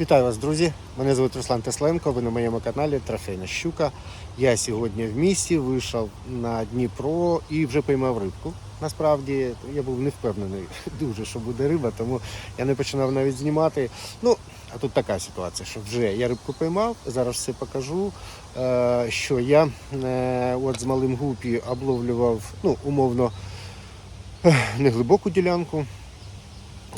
Вітаю вас, друзі! Мене звуть Руслан Тесленко. Ви на моєму каналі Трофейна Щука. Я сьогодні в місті вийшов на Дніпро і вже поймав рибку. Насправді я був не впевнений дуже, що буде риба, тому я не починав навіть знімати. Ну, а тут така ситуація, що вже я рибку поймав, зараз все покажу. Е, що я е, от з малим гупі обловлював, ну, умовно, неглибоку ділянку.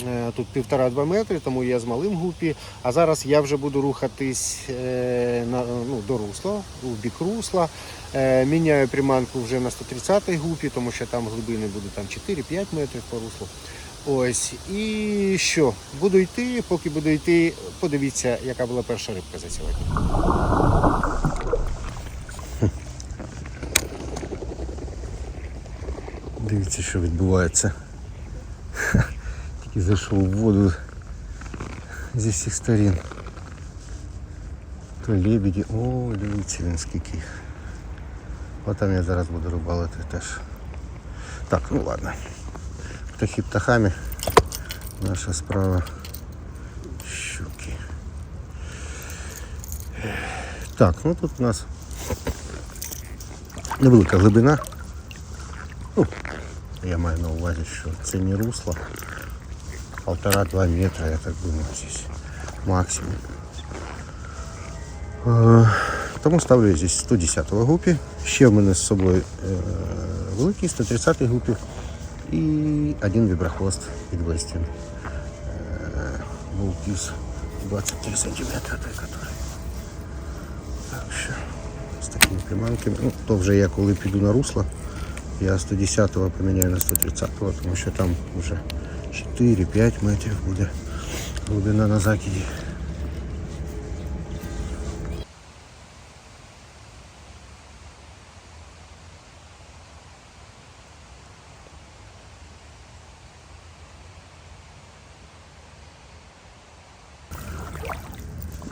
Е, Тут півтора-два метри, тому я з малим гупі. А зараз я вже буду рухатись е, на, ну, до русла, у бік русла. Е, Міняю приманку вже на 130-й гупі, тому що там глибини буде там 4-5 метрів по руслу. Ось. І що? Буду йти, поки буду йти, подивіться, яка була перша рибка за сьогодні. Дивіться, що відбувається. Тільки зайшов у воду зі всіх сторін. То лебеді. О, дивіться він скільки їх. От там я зараз буду рибалити теж. Так, ну ладно. Птахи птахами. Наша справа щуки. Так, ну тут у нас невелика глибина. Ну, я маю на увазі, що це не русло. Полтора-два метра, я так думаю, здесь максимум. Е, Тому ставлю здесь 110 гупі. Ще в мене з собою е, великий 130 гупі і один віброхвост від Westin. Е, Булкіс 23 сантиметра той, который. Так що з такими приманками. Ну, то вже я коли піду на русло. Я 110-го поміняю на 130-го, тому що там вже 4-5 метрів буде глибина на закиді.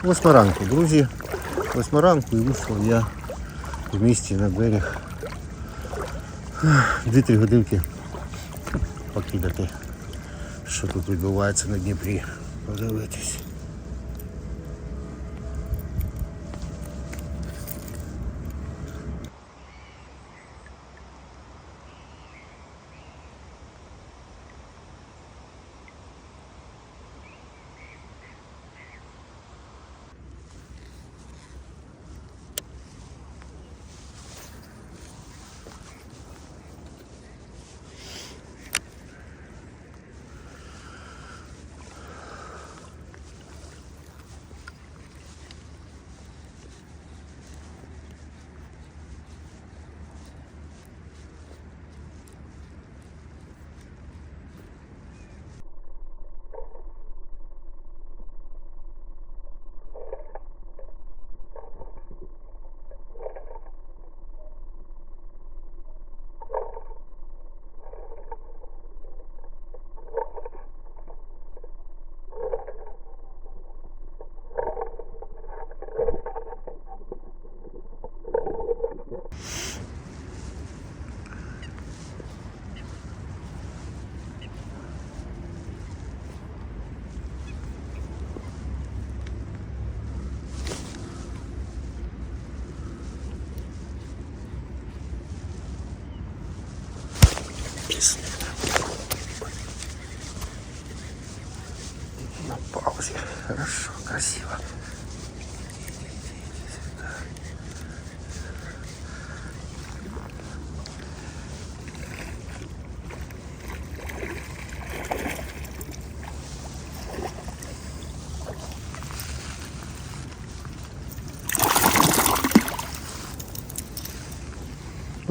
Восьма ранку, друзі. Восьма ранку і вийшов я в місті на берег. Дві-три годинки покидати, що тут відбувається на Дніпрі. Подивитись.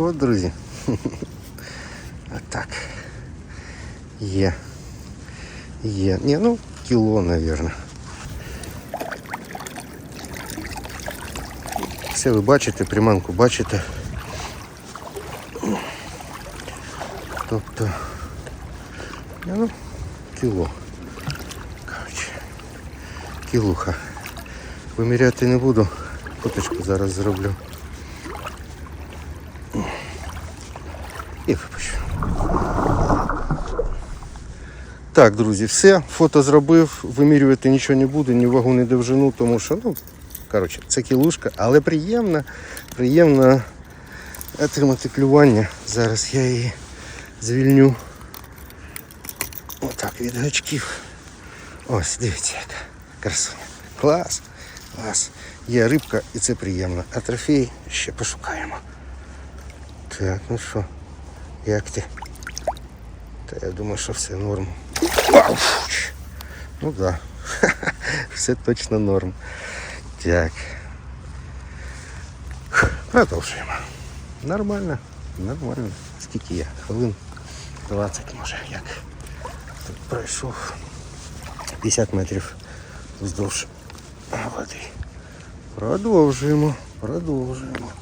От, друзі. Отак. Є. Є. Ні, ну, кіло, наверное. Все ви бачите, приманку бачите. Тобто, ну, кіло. Короче, кілуха. Виміряти не буду. Фоточку зараз зроблю. І випущу. Так, друзі, все, фото зробив, вимірювати нічого не буду, ні вагу, ні довжину, тому що, ну, коротше, це кілушка, але приємно, приємно отримати клювання. Зараз я її звільню. Отак від гачків. Ось, дивіться, яка красуня. Клас, клас. Є рибка і це приємно. А трофей ще пошукаємо. Так, ну що, як ти? Та я думаю, що все норм. Ну да. Все точно норм. Так. Продовжуємо. Нормально, нормально. Скільки я? Хвилин 20 може як. Тут пройшов 50 метрів вздовж води. Продовжуємо, продовжуємо.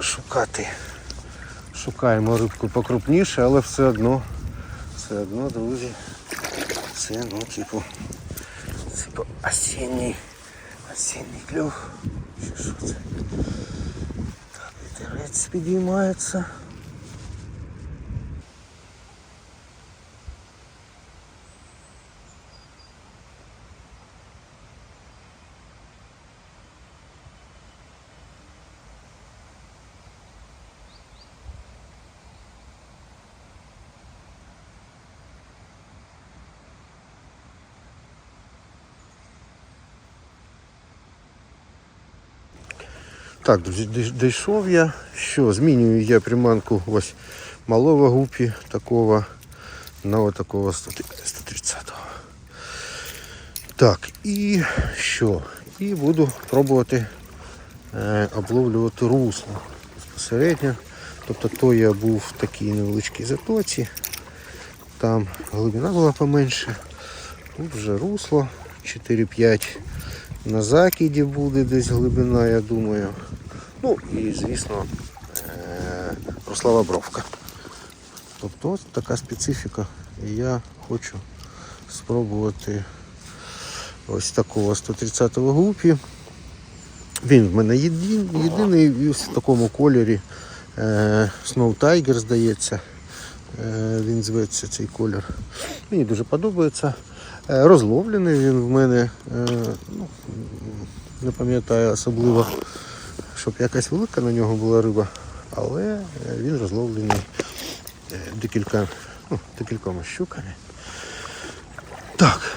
Шукати. Шукаємо рибку покрупніше, але все одно, все одно, друзі, це, ну, типу, типу осінній, осінній клюв. Що це? Так, вітерець підіймається. Так, друзі, дійшов я. Що, змінюю я приманку ось малого гупі такого на ось такого 130-го. Так, і що? І буду пробувати е, обловлювати русло безпосередньо. Тобто то я був в такій невеличкій затоці. Там глибина була поменше. Тут вже русло 4-5 на закиді буде десь глибина, я думаю. Ну і звісно е- руслава бровка. Тобто ось така специфіка. І я хочу спробувати ось такого 130-го гупі. Він в мене єдин, єдиний і в такому кольорі е- Snow Tiger, здається. Е, він зветься цей колір. Мені дуже подобається. Е, Розловлений він в мене, е, ну, не пам'ятаю особливо, щоб якась велика на нього була риба, але е, він розловлений декілька, ну, декількома щуками. Так,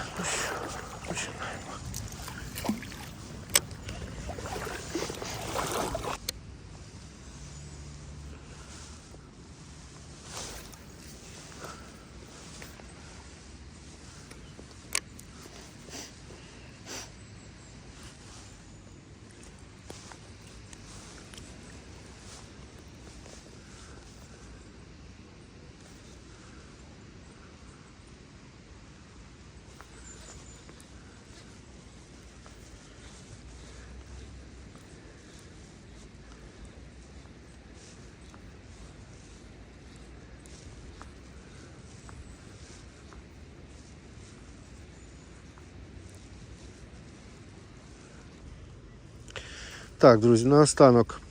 Так, друзі, наостанок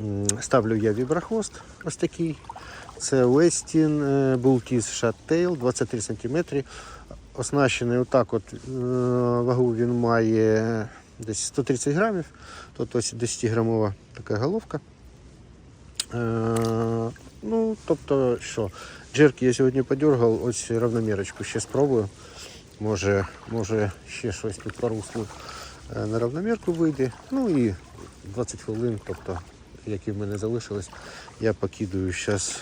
м, ставлю я віброхвост ось такий. Це Westin Bultis Shattail 23 см. Оснащений отак от е, вагу він має десь 130 грамів. Тут ось 10 грамова така головка. Е, ну, тобто, що, джерки я сьогодні подергав, ось равномірочку ще спробую. Може, може ще щось тут е, на равномірку вийде. Ну і 20 хвилин, тобто, які в мене залишились, я покидаю зараз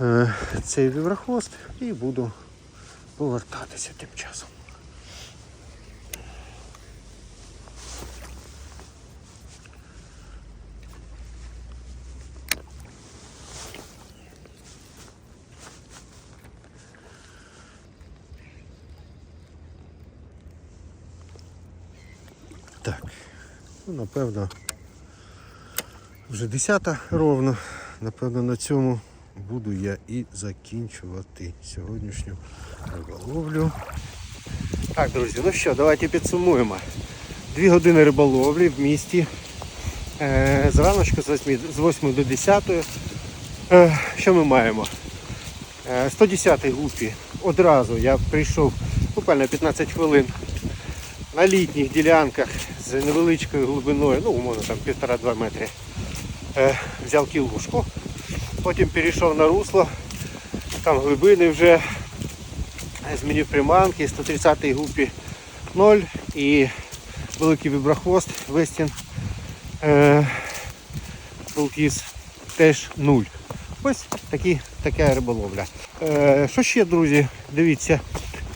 е, цей віврохвост і буду повертатися тим часом. Так, ну, напевно, вже 10 ровно. Напевно, на цьому буду я і закінчувати сьогоднішню риболовлю. Так, друзі, ну що, давайте підсумуємо. Дві години риболовлі в місті. Е, з раночку з 8, з 8 до 10. Е, що ми маємо? Е, 110-й гупі одразу я прийшов буквально 15 хвилин на літніх ділянках з невеличкою глибиною, ну, умовно там 1,5-2 метри. Е, взяв кілушку, потім перейшов на русло, там глибини вже е, змінив приманки, 130-й гупі 0 і великий віброхвост Вестін е, Булкіс теж 0. Ось такі, така риболовля. Е, що ще, друзі, дивіться,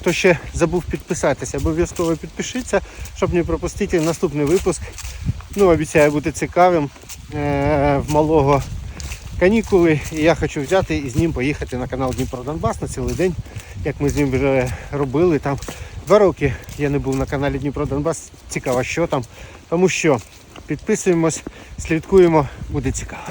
хто ще забув підписатися, обов'язково підпишіться, щоб не пропустити наступний випуск. Ну, обіцяє бути цікавим. Е, в малого канікули. І я хочу взяти і з ним поїхати на канал Дніпро Донбас на цілий день, як ми з ним вже робили. Там два роки я не був на каналі Дніпро Донбас. Цікаво, що там. Тому що підписуємось, слідкуємо, буде цікаво.